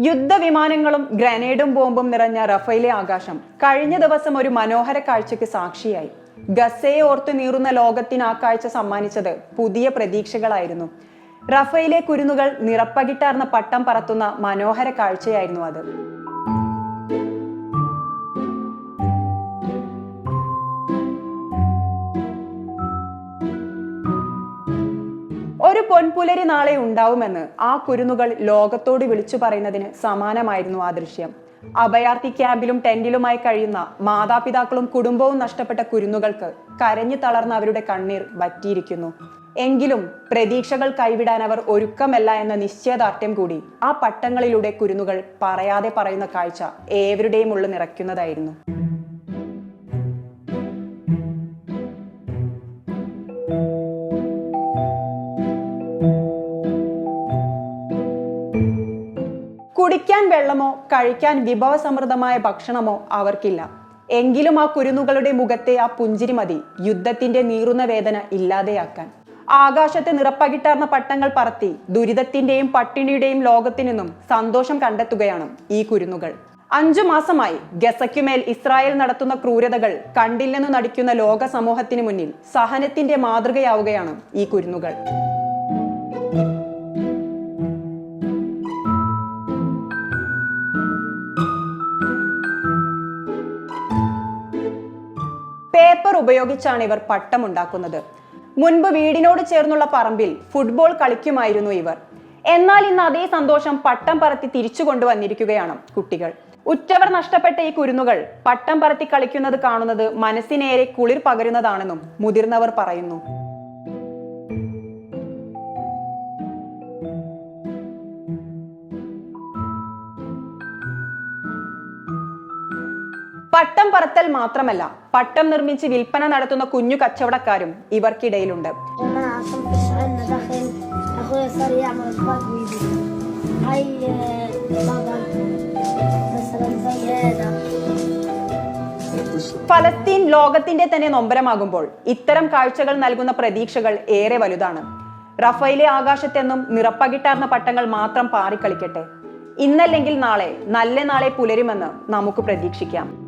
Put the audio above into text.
യുദ്ധവിമാനങ്ങളും ഗ്രനേഡും ബോംബും നിറഞ്ഞ റഫേലെ ആകാശം കഴിഞ്ഞ ദിവസം ഒരു മനോഹര കാഴ്ചയ്ക്ക് സാക്ഷിയായി. ഗസയെ ഓർത്തു നീറുന്ന ലോകത്തിന് ആ കാഴ്ച സമ്മാനിച്ചത് പുതിയ പ്രതീക്ഷകളായിരുന്നു. റഫേലെ കുരുന്നുകൾ നിറപ്പകിട്ടാർന്ന പട്ടം പറത്തുന്ന മനോഹര കാഴ്ചയായിരുന്നു അത്. പൊൻപുലരി നാളെ ഉണ്ടാവുമെന്ന് ആ കുരുന്നുകൾ ലോകത്തോട് വിളിച്ചു പറയുന്നതിന് സമാനമായിരുന്നു ആ ദൃശ്യം. അഭയാർത്ഥി ക്യാമ്പിലും ടെന്റിലുമായി കഴിയുന്ന മാതാപിതാക്കളും കുടുംബവും നഷ്ടപ്പെട്ട കുരുന്നുകൾക്ക് കരഞ്ഞു തളർന്ന അവരുടെ കണ്ണീർ വറ്റിയിരിക്കുന്നു. എങ്കിലും പ്രതീക്ഷകൾ കൈവിടാൻ അവർ ഒരുക്കമല്ല എന്ന നിശ്ചയദാർഢ്യം കൂടി ആ പട്ടങ്ങളിലൂടെ കുരുന്നുകൾ പറയാതെ പറയുന്ന കാഴ്ച ഏവരുടെയും ഉള്ളിൽ നിറയ്ക്കുന്നതായിരുന്നു. കുടിക്കാൻ വെള്ളമോ കഴിക്കാൻ വിഭവസമൃദ്ധമായ ഭക്ഷണമോ അവർക്കില്ല. എങ്കിലും ആ കുരുന്നുകളുടെ മുഖത്തെ ആ പുഞ്ചിരി മതി. യുദ്ധത്തിന്റെ നീറുന്ന വേദന ഇല്ലാതെയാക്കാൻ. ആകാശത്തെ നിറപ്പകിട്ടാർന്ന പട്ടങ്ങൾ പറത്തി ദുരിതത്തിന്റെയും പട്ടിണിയുടെയും ലോകത്തു നിന്നും സന്തോഷം കണ്ടെത്തുകയാണ് ഈ കുരുന്നുകൾ. അഞ്ചു മാസമായി ഗസയ്ക്കുമേൽ ഇസ്രായേൽ നടത്തുന്ന ക്രൂരതകൾ കണ്ടില്ലെന്നു നടിക്കുന്ന ലോക സമൂഹത്തിന് മുന്നിൽ സഹനത്തിന്റെ മാതൃകയാവുകയാണ് ഈ കുരുന്നുകൾ. ഉപയോഗിച്ചാണ് ഇവർ പട്ടമുണ്ടാക്കുന്നത്. മുൻപ് വീടിനോട് ചേർന്നുള്ള പറമ്പിൽ ഫുട്ബോൾ കളിക്കുമായിരുന്നു ഇവർ. എന്നാൽ ഇന്ന് അതേ സന്തോഷം പട്ടം പറത്തി തിരിച്ചു കൊണ്ടുവന്നിരിക്കുകയാണ് കുട്ടികൾ. ഉറ്റവർ നഷ്ടപ്പെട്ട ഈ കുരുന്നുകൾ പട്ടം പറത്തി കളിക്കുന്നത് കാണുന്നത് മനസ്സിനേറെ കുളിർ പകരുന്നതാണെന്നും മുതിർന്നവർ പറയുന്നു. പട്ടം പറത്തൽ മാത്രമല്ല പട്ടം നിർമ്മിച്ച് വിൽപ്പന നടത്തുന്ന കുഞ്ഞു കച്ചവടക്കാരും ഇവർക്കിടയിലുണ്ട്. ഫലസ്തീൻ ലോകത്തിന്റെ തന്നെ നൊമ്പരമാകുമ്പോൾ ഇത്തരം കാഴ്ചകൾ നൽകുന്ന പ്രതീക്ഷകൾ ഏറെ വലുതാണ്. റഫയിലെ ആകാശത്തെന്നും നിറപ്പകിട്ടാർന്ന പട്ടങ്ങൾ മാത്രം പാറിക്കളിക്കട്ടെ. ഇന്നല്ലെങ്കിൽ നാളെ നല്ല നാളെ പുലരുമെന്ന് നമുക്ക് പ്രതീക്ഷിക്കാം.